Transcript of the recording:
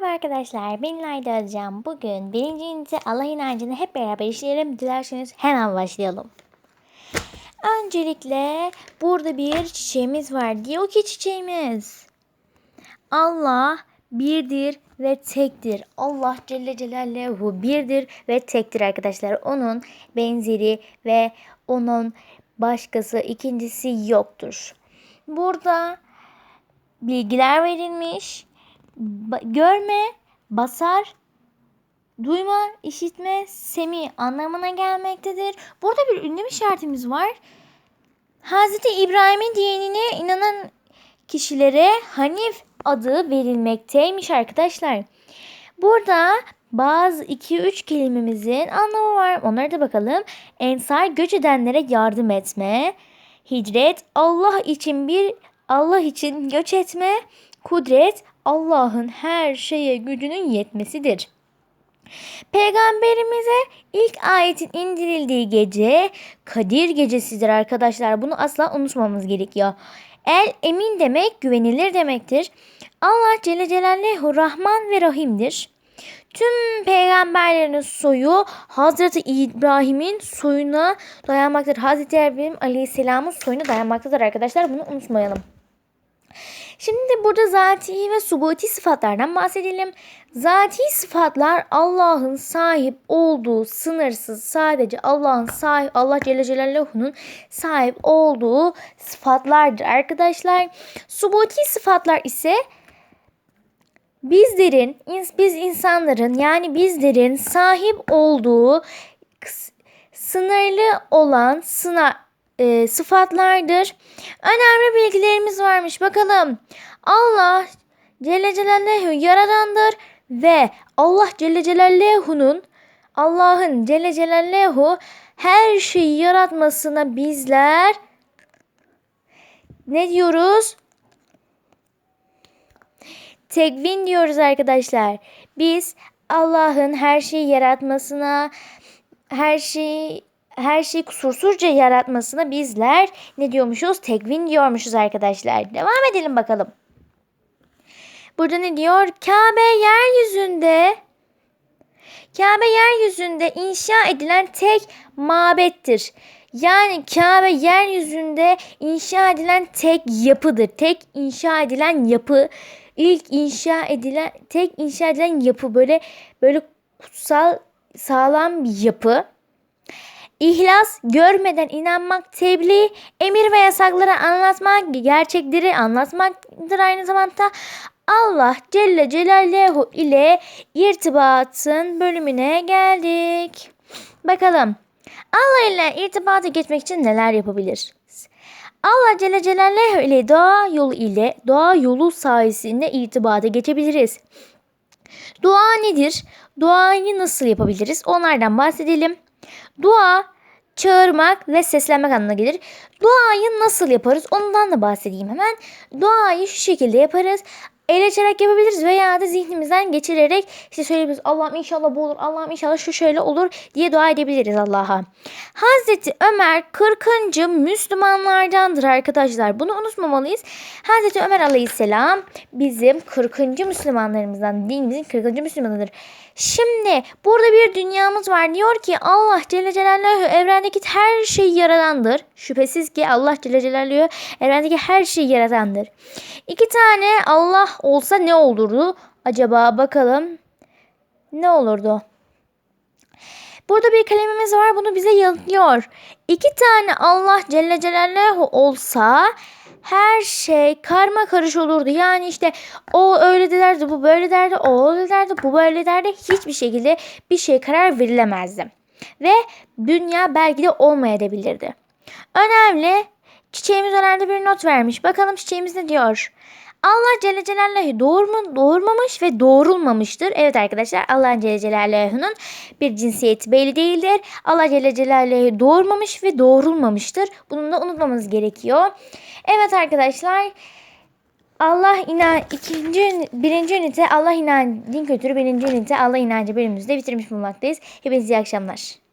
Merhaba arkadaşlar, ben İlayda Özcan. Bugün birinci ünite Allah inancını hep beraber işleyelim. Dilerseniz hemen başlayalım. Öncelikle burada bir çiçeğimiz var. Diyor ki çiçeğimiz. Allah birdir ve tektir. Allah Celle Celaluhu birdir ve tektir arkadaşlar. Onun benzeri ve onun başkası ikincisi yoktur. Burada bilgiler verilmiş. Ba- görme, basar, duyma, işitme, semi anlamına gelmektedir. Burada bir ünlem işaretimiz var. Hazreti İbrahim'in dinine inanan kişilere Hanif adı verilmekteymiş arkadaşlar. Burada bazı 2-3 kelimemizin anlamı var. Onlara da bakalım. Ensar göç edenlere yardım etme. Hicret Allah için bir Allah için göç etme. Kudret Allah'ın her şeye gücünün yetmesidir. Peygamberimize ilk ayetin indirildiği gece Kadir gecesidir arkadaşlar. Bunu asla unutmamamız gerekiyor. El emin demek güvenilir demektir. Allah Celle Celaluhu Rahman ve Rahim'dir. Tüm peygamberlerin soyu Hazreti İbrahim'in soyuna dayanmaktadır. Hazreti İbrahim Aleyhisselam'ın soyuna dayanmaktadır arkadaşlar. Bunu unutmayalım. Şimdi burada zati ve subuti sıfatlardan bahsedelim. Zati sıfatlar Allah'ın sahip olduğu sınırsız sadece Allah'ın sahip Allah Celle Celaluhu'nun sahip olduğu sıfatlardır arkadaşlar. Subuti sıfatlar ise bizlerin biz insanların yani bizlerin sahip olduğu sınırlı olan sınav e, sıfatlardır. Önemli bilgilerimiz varmış. Bakalım. Allah Celle Celaluhu yaradandır ve Allah Celle Celaluhu'nun Allah'ın Celle Celaluhu her şeyi yaratmasına bizler ne diyoruz? Tekvin diyoruz arkadaşlar. Biz Allah'ın her şeyi yaratmasına, her şeyi her şeyi kusursuzca yaratmasına bizler ne diyormuşuz? Tekvin diyormuşuz arkadaşlar. Devam edelim bakalım. Burada ne diyor? Kabe yeryüzünde Kabe yeryüzünde inşa edilen tek mabettir. Yani Kabe yeryüzünde inşa edilen tek yapıdır. Tek inşa edilen yapı, ilk inşa edilen tek inşa edilen yapı böyle böyle kutsal sağlam bir yapı. İhlas, görmeden inanmak, tebliğ, emir ve yasakları anlatmak, gerçekleri anlatmaktır aynı zamanda. Allah Celle Celaluhu ile irtibatın bölümüne geldik. Bakalım Allah ile irtibata geçmek için neler yapabilir? Allah Celle Celaluhu ile doğa yolu ile doğa yolu sayesinde irtibata geçebiliriz. Dua nedir? Duayı nasıl yapabiliriz? Onlardan bahsedelim. Dua çağırmak ve seslenmek anlamına gelir. Duayı nasıl yaparız? Ondan da bahsedeyim hemen. Duayı şu şekilde yaparız el açarak yapabiliriz veya da zihnimizden geçirerek işte söyleyebiliriz. Allah'ım inşallah bu olur. Allah'ım inşallah şu şöyle olur diye dua edebiliriz Allah'a. Hazreti Ömer 40. Müslümanlardandır arkadaşlar. Bunu unutmamalıyız. Hazreti Ömer Aleyhisselam bizim 40. Müslümanlarımızdan. Dinimizin 40. Müslümanıdır. Şimdi burada bir dünyamız var. Diyor ki Allah Celle Celaluhu evrendeki her şeyi yaradandır. Şüphesiz ki Allah Celle Celaluhu evrendeki her şeyi yaradandır. İki tane Allah olsa ne olurdu? Acaba bakalım. Ne olurdu? Burada bir kalemimiz var. Bunu bize yanıtlıyor. İki tane Allah Celle Celaluhu olsa her şey karma karış olurdu. Yani işte o öyle derdi, bu böyle derdi, o öyle derdi, bu böyle derdi. Hiçbir şekilde bir şey karar verilemezdi. Ve dünya belki de olmayabilirdi. Önemli. Çiçeğimiz önemli bir not vermiş. Bakalım çiçeğimiz ne diyor? Allah Celle Celaluhu doğurma, doğurmamış ve doğrulmamıştır. Evet arkadaşlar Allah Celle Celaluhu'nun bir cinsiyeti belli değildir. Allah Celle Celaluhu doğurmamış ve doğrulmamıştır. Bunu da unutmamız gerekiyor. Evet arkadaşlar Allah inan ikinci birinci ünite Allah inan din kültürü birinci ünite Allah inancı bölümümüzde bitirmiş bulunmaktayız. Hepinize iyi akşamlar.